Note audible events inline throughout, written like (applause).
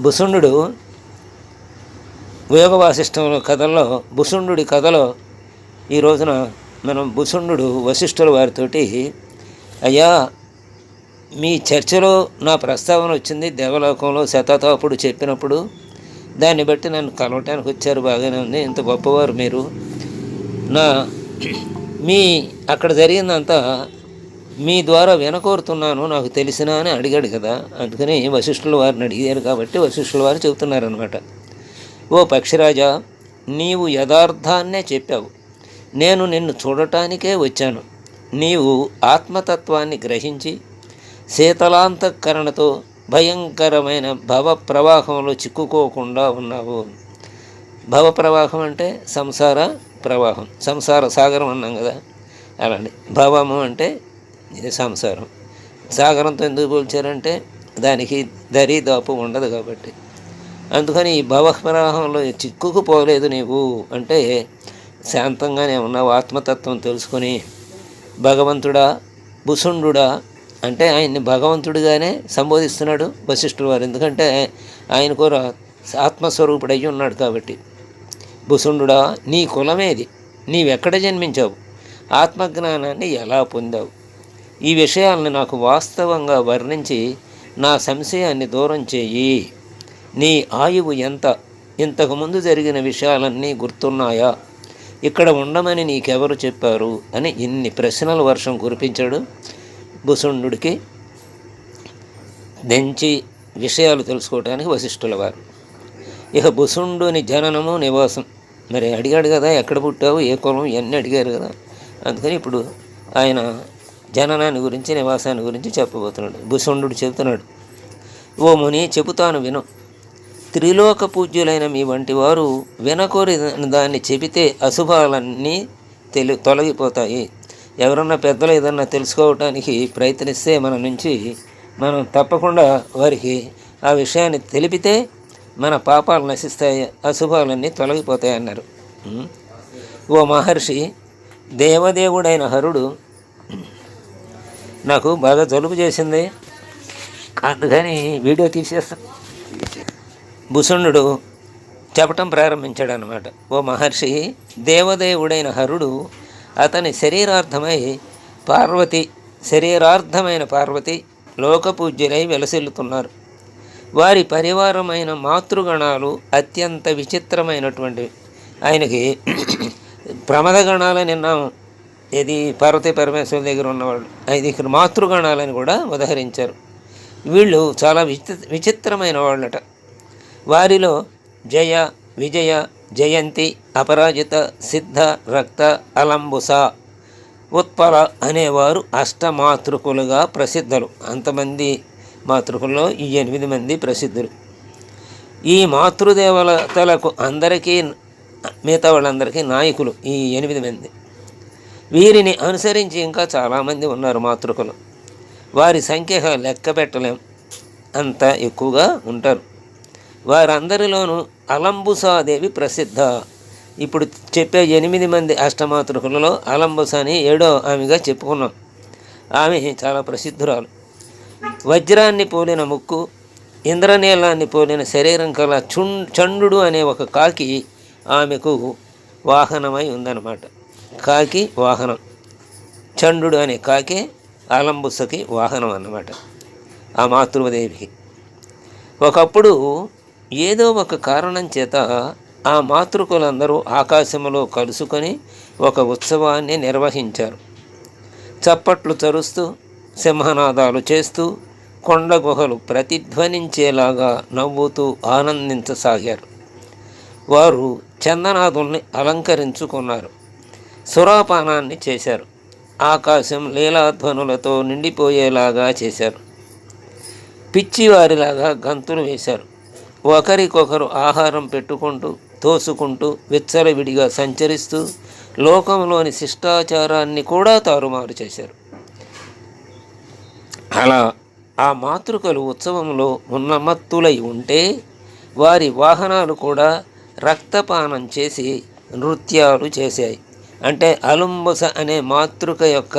భుసుండు యోగ కథల్లో భుసుండు కథలో ఈ రోజున మనం భుసుండు వశిష్ఠుల వారితోటి అయ్యా మీ చర్చలో నా ప్రస్తావన వచ్చింది దేవలోకంలో శతతోపుడు చెప్పినప్పుడు దాన్ని బట్టి నన్ను కలవటానికి వచ్చారు బాగానే ఉంది ఇంత గొప్పవారు మీరు. నా మీ అక్కడ జరిగిందంతా మీ ద్వారా వినకోరుతున్నాను నాకు తెలిసినా అని అడిగాడు కదా. అందుకని వశిష్ఠుల వారిని అడిగారు కాబట్టి వశిష్ఠుల వారు చెబుతున్నారనమాట ఓ పక్షిరాజా నీవు యథార్థాన్నే చెప్పావు. నేను నిన్ను చూడటానికే వచ్చాను. నీవు ఆత్మతత్వాన్ని గ్రహించి శీతలాంతఃకరణతో భయంకరమైన భవ ప్రవాహంలో చిక్కుకోకుండా ఉన్నావు. భవ ప్రవాహం అంటే సంసార ప్రవాహం సంసార సాగరం అన్నాం కదా. అలాంటి భవము అంటే ఇది సంసారం. సాగరంతో ఎందుకు పోల్చారంటే దానికి దరి దాపు ఉండదు కాబట్టి. అందుకని ఈ భవ ప్రవాహంలో చిక్కుకుపోలేదు నీవు అంటే శాంతంగానే ఉన్నావు ఆత్మతత్వం తెలుసుకొని. భగవంతుడా భుసుండుడా అంటే ఆయన్ని భగవంతుడిగానే సంబోధిస్తున్నాడు వశిష్ఠుడు వారు. ఎందుకంటే ఆయన కూడా ఆత్మస్వరూపుడు అయ్యి ఉన్నాడు కాబట్టి. భుసుండుడా నీ కులమేది నీవెక్కడ జన్మించావు? ఆత్మజ్ఞానాన్ని ఎలా పొందావు? ఈ విషయాలను నాకు వాస్తవంగా వర్ణించి నా సంశయాన్ని దూరం చేయి. నీ ఆయువు ఎంత? ఇంతకుముందు జరిగిన విషయాలన్నీ గుర్తున్నాయా? ఇక్కడ ఉండమని నీకెవరు చెప్పారు? అని ఇన్ని ప్రశ్నల వర్షం కురిపించాడు భుసుండుడికి దంచి విషయాలు తెలుసుకోవడానికి వశిష్ఠుల వారు. ఇక భుసుండుని జననము నివాసం. మరి అడిగాడు కదా ఎక్కడ పుట్టావు ఏ కులం ఇవన్నీ అడిగారు కదా? అందుకని ఇప్పుడు ఆయన జననాన్ని గురించి నివాసాన్ని గురించి చెప్పబోతున్నాడు. భుసుండు చెబుతున్నాడు. ఓ ముని చెబుతాను విను. త్రిలోక పూజ్యులైన మీ వంటి వారు వినకోరి దాన్ని చెబితే అశుభాలన్నీ తెలి తొలగిపోతాయి. ఎవరన్నా పెద్దలు ఏదన్నా తెలుసుకోవటానికి ప్రయత్నిస్తే మన నుంచి మనం తప్పకుండా వారికి ఆ విషయాన్ని తెలిపితే మన పాపాలు నశిస్తాయి అశుభాలన్నీ తొలగిపోతాయి అన్నారు. ఓ మహర్షి దేవదేవుడైన హరుడు నాకు బాగా జలుబు చేసింది. అందుకని వీడియో తీసేస్తా. భుసుణుడు చెప్పటం ప్రారంభించాడు అనమాట ఓ మహర్షి దేవదేవుడైన హరుడు అతని శరీరార్థమై పార్వతి శరీరార్థమైన పార్వతి లోకపూజ్యులై వెలసిల్లుతున్నారు. వారి పరివారమైన మాతృగణాలు అత్యంత విచిత్రమైనటువంటివి. ఆయనకి (clears throat) ప్రమదగణాలని విన్నాము. ఇది పార్వతీ పరమేశ్వర దగ్గర ఉన్నవాళ్ళు అది ఇక్కడ మాతృగణాలని కూడా ఉదహరించారు. వీళ్ళు చాలా విచిత్ర విచిత్రమైన వాళ్ళట. వారిలో జయ విజయ జయంతి అపరాజిత సిద్ధ రక్త అలంబుస ఉత్పల అనేవారు అష్టమాతృకులుగా ప్రసిద్ధులు. అంతమంది మాతృకుల్లో ఈ ఎనిమిది మంది ప్రసిద్ధులు. ఈ మాతృదేవతలకు అందరికీ మిగతా వాళ్ళందరికీ నాయకులు ఈ ఎనిమిది మంది. వీరిని అనుసరించి ఇంకా చాలామంది ఉన్నారు మాతృకులు. వారి సంఖ్య లెక్క పెట్టలేం. అంత ఎక్కువగా ఉంటారు. వారందరిలోనూ అలంబుసాదేవి ప్రసిద్ధ. ఇప్పుడు చెప్పే ఎనిమిది మంది అష్టమాతృకులలో అలంబుసాని ఏడో ఆమెగా చెప్పుకున్నాం. ఆమె చాలా ప్రసిద్ధురాలు. వజ్రాన్ని పోలిన ముక్కు ఇంద్రనీలాన్ని పోలిన శరీరం కల చుం చండు అనే ఒక కాకి ఆమెకు వాహనమై ఉందన్నమాట. కాకి వాహనం. చండు అనే కాకి ఆలంబుసకి వాహనం అన్నమాట. ఆ మాతృదేవికి. ఒకప్పుడు ఏదో ఒక కారణం చేత ఆ మాతృకులందరూ ఆకాశంలో కలుసుకొని ఒక ఉత్సవాన్ని నిర్వహించారు. చప్పట్లు చరుస్తూ సింహనాదాలు చేస్తూ కొండ గుహలు ప్రతిధ్వనించేలాగా నవ్వుతూ ఆనందించసాగారు. వారు చందనాథుల్ని అలంకరించుకున్నారు. సురాపానాన్ని చేశారు. ఆకాశం లీలాధ్వనులతో నిండిపోయేలాగా చేశారు. పిచ్చివారిలాగా గంతులు వేశారు. ఒకరికొకరు ఆహారం పెట్టుకుంటూ తోసుకుంటూ విచ్చలవిడిగా సంచరిస్తూ లోకంలోని శిష్టాచారాన్ని కూడా తారుమారు చేశారు. అలా ఆ మాతృకలు ఉత్సవంలో ఉన్నమత్తులై ఉంటే వారి వాహనాలు కూడా రక్తపానం చేసి నృత్యాలు చేశాయి. అంటే అలుంబస అనే మాతృక యొక్క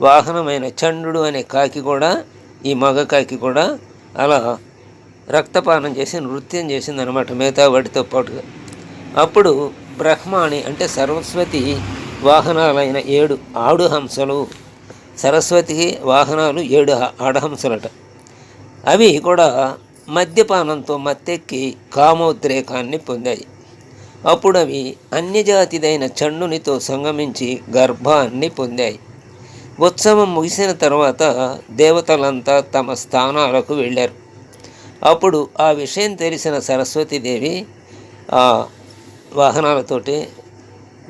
వాహనమైన చండు అనే కాకి కూడా ఈ మగ కాకి కూడా అలా రక్తపానం చేసి నృత్యం చేసింది అనమాట మిగతా వాటితో పాటుగా. అప్పుడు బ్రహ్మాణి అంటే సరస్వతి వాహనాలైన ఏడు ఆడు హంసలు సరస్వతికి వాహనాలు ఏడు ఆడహంసలట. అవి కూడా మద్యపానంతో మత్తెక్కి కామోద్రేకాన్ని పొందాయి. అప్పుడు అవి అన్యజాతిదైన చండునితో సంగమించి గర్భాన్ని పొందాయి. ఉత్సవం ముగిసిన తర్వాత దేవతలంతా తమ స్థానాలకు వెళ్ళారు. అప్పుడు ఆ విషయం తెలిసిన సరస్వతీదేవి ఆ వాహనాలతోటి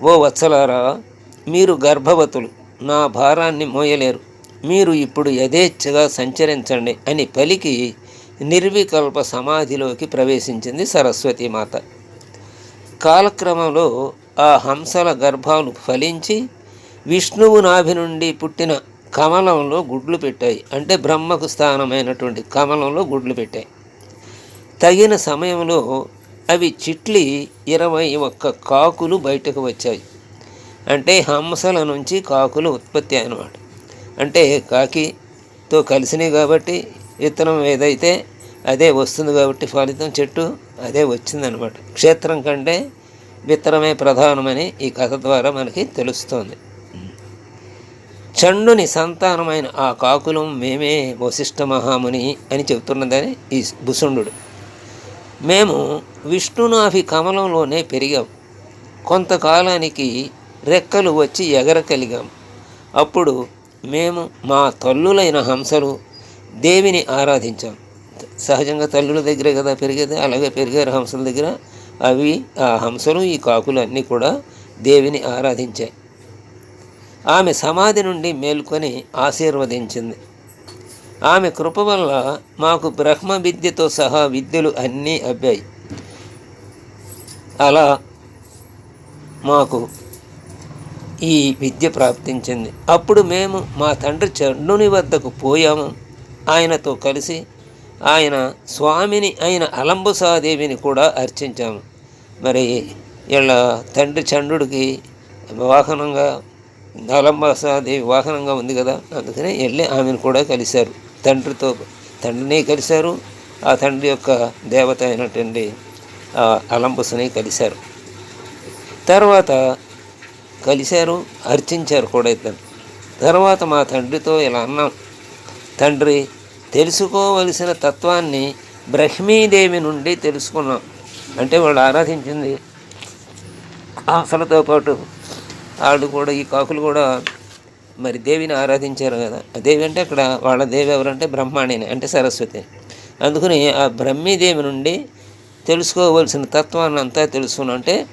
ఓ వత్సలారా మీరు గర్భవతులు నా భారాన్ని మోయలేరు. మీరు ఇప్పుడు యథేచ్ఛగా సంచరించండి అని పలికి నిర్వికల్ప సమాధిలోకి ప్రవేశించింది సరస్వతీమాత. కాలక్రమంలో ఆ హంసల గర్భాలు ఫలించి విష్ణువు నాభి నుండి పుట్టిన కమలంలో గుడ్లు పెట్టాయి. అంటే బ్రహ్మకు స్థానమైనటువంటి కమలంలో గుడ్లు పెట్టాయి. తగిన సమయంలో అవి చిట్లి ఇరవై ఒక్క కాకులు బయటకు వచ్చాయి. అంటే హంసల నుంచి కాకులు ఉత్పత్తి అనమాట అంటే కాకితో కలిసినాయి కాబట్టి విత్తనం ఏదైతే అదే వస్తుంది కాబట్టి ఫలితం చెట్టు అదే వచ్చిందనమాట. క్షేత్రం కంటే విత్తనమే ప్రధానమని ఈ కథ ద్వారా మనకి తెలుస్తోంది. చండుని సంతానమైన ఆ కాకులం మేమే వశిష్ఠ మహాముని అని చెబుతున్నదని ఈ భుసుండు. మేము విష్ణునాభి కమలంలోనే పెరిగాం. కొంతకాలానికి రెక్కలు వచ్చి ఎగరకలిగాం అప్పుడు మేము మా తల్లులైన హంసలు దేవిని ఆరాధించాం. సహజంగా తల్లుల దగ్గరే కదా పెరిగేది అలాగే పెరిగారు హంసల దగ్గర. అవి ఆ హంసలు ఈ కాకులు అన్నీ కూడా దేవిని ఆరాధించాయి. ఆమె సమాధి నుండి మేల్కొని ఆశీర్వదించింది. ఆమె కృప వల్ల మాకు బ్రహ్మ విద్యతో సహా విద్యలు అన్నీ అబ్బాయి. అలా మాకు ఈ విద్య ప్రాప్తించింది. అప్పుడు మేము మా తండ్రి చండుని వద్దకు పోయాము. ఆయనతో కలిసి ఆయన స్వామిని అయిన అలంబుసాదేవిని కూడా అర్చించాము. మరి వీళ్ళ తండ్రి చండ్రుడికి వాహనంగా అలంబసాదేవి వాహనంగా ఉంది కదా అందుకని వెళ్ళి ఆమెను కూడా కలిశారు. తండ్రితో తండ్రిని కలిశారు. ఆ తండ్రి యొక్క దేవత అయినటువంటి అలంబుసని కలిశారు. తర్వాత కలిశారు అర్చించారు కూడా ఇద్దరు. తర్వాత మా తండ్రితో ఇలా అన్నాం. తండ్రి తెలుసుకోవలసిన తత్వాన్ని బ్రహ్మీదేవి నుండి తెలుసుకున్నాం. అంటే వాళ్ళు ఆరాధించింది. ఆశలతో పాటు వాళ్ళు కూడా ఈ కాకులు కూడా మరి దేవిని ఆరాధించారు కదా. ఆ దేవి అంటే అక్కడ వాళ్ళ దేవి ఎవరంటే బ్రహ్మాణిని అంటే సరస్వతి. అందుకని ఆ బ్రహ్మీదేవి నుండి తెలుసుకోవలసిన తత్వాన్ని అంతా తెలుసుకున్నంటే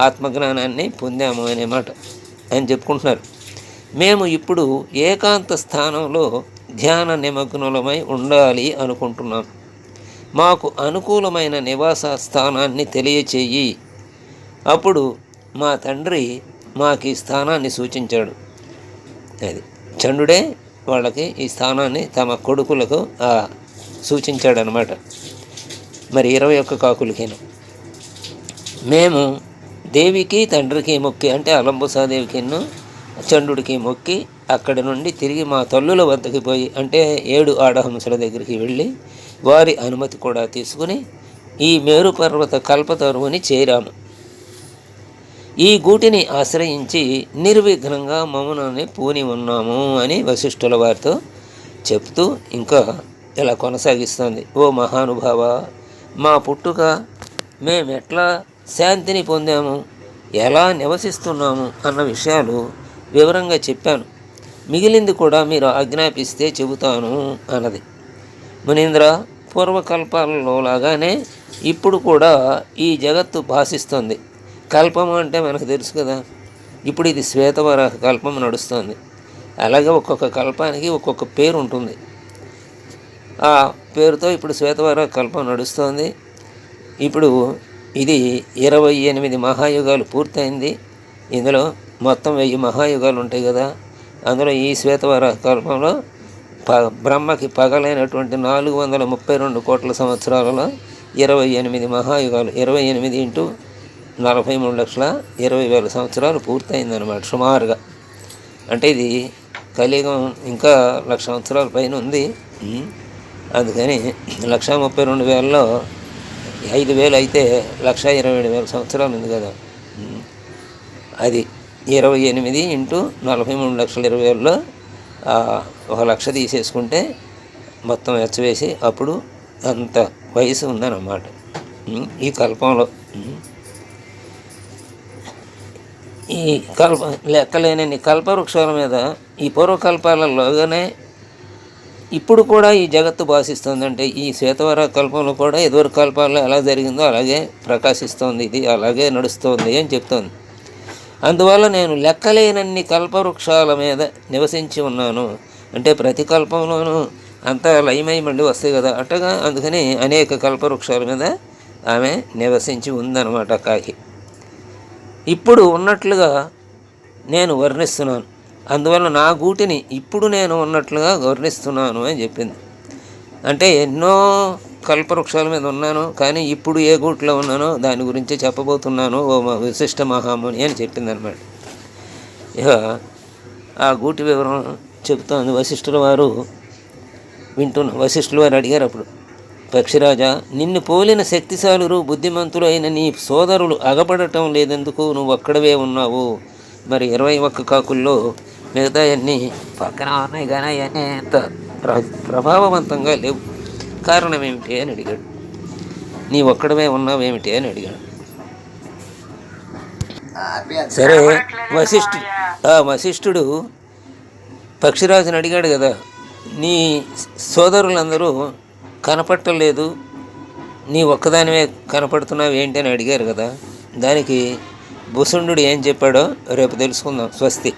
ఆత్మజ్ఞానాన్ని పొందాము అనే మాట అని చెప్పుకుంటున్నారు. మేము ఇప్పుడు ఏకాంత స్థానంలో ధ్యాన నిమగ్నులమై ఉండాలి అనుకుంటున్నాం. మాకు అనుకూలమైన నివాస స్థానాన్ని తెలియచేయి. అప్పుడు మా తండ్రి మాకు ఈ స్థానాన్ని సూచించాడు. అది చండుడే వాళ్ళకి ఈ స్థానాన్ని తమ కొడుకులకు సూచించాడనమాట మరి ఇరవై ఒక్క కాకులకిను? మేము దేవికి తండ్రికి మొక్కి అంటే అలంబుసాదేవికిను చండుడికి మొక్కి అక్కడి నుండి తిరిగి మా తల్లుల వద్దకి పోయి అంటే ఏడు ఆడహంసల దగ్గరికి వెళ్ళి వారి అనుమతి కూడా తీసుకుని ఈ మేరు పర్వత కల్పతరువుని చేరాము. ఈ గూటిని ఆశ్రయించి నిర్విఘ్నంగా మౌనాన్ని పూని ఉన్నాము అని వశిష్ఠుల వారితో చెప్తూ ఇంకా ఇలా కొనసాగిస్తుంది. ఓ మహానుభావ మా పుట్టుక మేమెట్లా శాంతిని పొందాము ఎలా నివసిస్తున్నాము అన్న విషయాలు వివరంగా చెప్పాను. మిగిలింది కూడా మీరు ఆజ్ఞాపిస్తే చెబుతాను అన్నది. మునీంద్ర పూర్వకల్పాలలో లాగానే ఇప్పుడు కూడా ఈ జగత్తు భాషిస్తుంది. కల్పం అంటే మనకు తెలుసు కదా. ఇప్పుడు ఇది శ్వేతవరాహ కల్పం నడుస్తుంది. అలాగే ఒక్కొక్క కల్పానికి ఒక్కొక్క పేరు ఉంటుంది. ఆ పేరుతో ఇప్పుడు శ్వేతవరాహ కల్పం నడుస్తుంది. ఇప్పుడు ఇది ఇరవై ఎనిమిది మహాయుగాలు పూర్తయింది. ఇందులో మొత్తం వెయ్యి మహాయుగాలు ఉంటాయి కదా. అందులో ఈ శ్వేతవరాహ కల్పంలో ప బ్రహ్మకి పగలైనటువంటి నాలుగు వందల ముప్పై రెండు కోట్ల సంవత్సరాలలో ఇరవై ఎనిమిది మహాయుగాలు ఇరవై ఎనిమిది ఇంటూ నలభై మూడు లక్షల ఇరవై వేల సంవత్సరాలు పూర్తయిందనమాట సుమారుగా. అంటే ఇది కలియుగం ఇంకా లక్ష సంవత్సరాల పైన ఉంది. అందుకని లక్ష ముప్పై రెండు వేలలో ఐదు వేలు అయితే లక్ష ఇరవై ఏడు వేల సంవత్సరాలు ఉంది కదా. అది ఇరవై ఎనిమిది ఇంటూ నలభై మూడు లక్షల ఇరవై వేలలో ఒక లక్ష తీసేసుకుంటే మొత్తం ఎచ్చవేసి అప్పుడు అంత వయసు ఉందన్నమాట. ఈ కల్పంలో. ఈ కల్ప లెక్కలేనన్ని కల్పవృక్షాల మీద ఈ పూర్వకల్పాలలోగానే ఇప్పుడు కూడా ఈ జగత్తు భాషిస్తుందంటే ఈ శ్వేతవర కల్పంలో కూడా ఎదురు కల్పాల్లో ఎలా జరిగిందో అలాగే ప్రకాశిస్తోంది ఇది అలాగే నడుస్తోంది అని చెప్తోంది. అందువల్ల నేను లెక్కలేనన్ని కల్పవృక్షాల మీద నివసించి ఉన్నాను. అంటే ప్రతి కల్పంలోనూ అంతా లయమై మళ్ళీ వస్తాయి కదా. అట్టగా అందుకని అనేక కల్పవృక్షాల మీద ఆమె నివసించి ఉందన్నమాట కాకి. ఇప్పుడు ఉన్నట్లుగా నేను వర్ణిస్తున్నాను. అందువల్ల నా గూటిని ఇప్పుడు నేను ఉన్నట్లుగా వర్ణిస్తున్నాను అని చెప్పింది. అంటే ఎన్నో కల్పవృక్షాల మీద ఉన్నాను కానీ ఇప్పుడు ఏ గూట్లో ఉన్నానో దాని గురించి చెప్పబోతున్నాను ఓ విశిష్ట మహాముని అని చెప్పింది అనమాట ఇక ఆ గూటి వివరం చెబుతోంది వశిష్ఠుల వారు వింటున్న వశిష్ఠుల వారు అడిగారు అప్పుడు పక్షిరాజా నిన్ను పోలిన శక్తిశాలురు బుద్ధిమంతులు అయిన నీ సోదరులు అగపడటం లేదెందుకు? నువ్వు ఒక్కడవే ఉన్నావు. మరి ఇరవై ఒక్క కాకుల్లో మిగతా అన్నీ పక్కన ఉన్నాయి కానీ అవన్నీ అంత ప్రభావవంతంగా లేవు. కారణం ఏమిటి అని అడిగాడు. నీ ఒక్కడవే ఉన్నావేమిటి అని అడిగాడు. సరే వశిష్ఠుడు ఆ వశిష్ఠుడు పక్షిరాజుని అడిగాడు కదా నీ సోదరులందరూ కనపట్టలేదు నీ ఒక్కదానివే కనపడుతున్నావు ఏంటి అని అడిగారు కదా దానికి భుసుండు ఏం చెప్పాడో రేపు తెలుసుకుందాం స్వస్తి.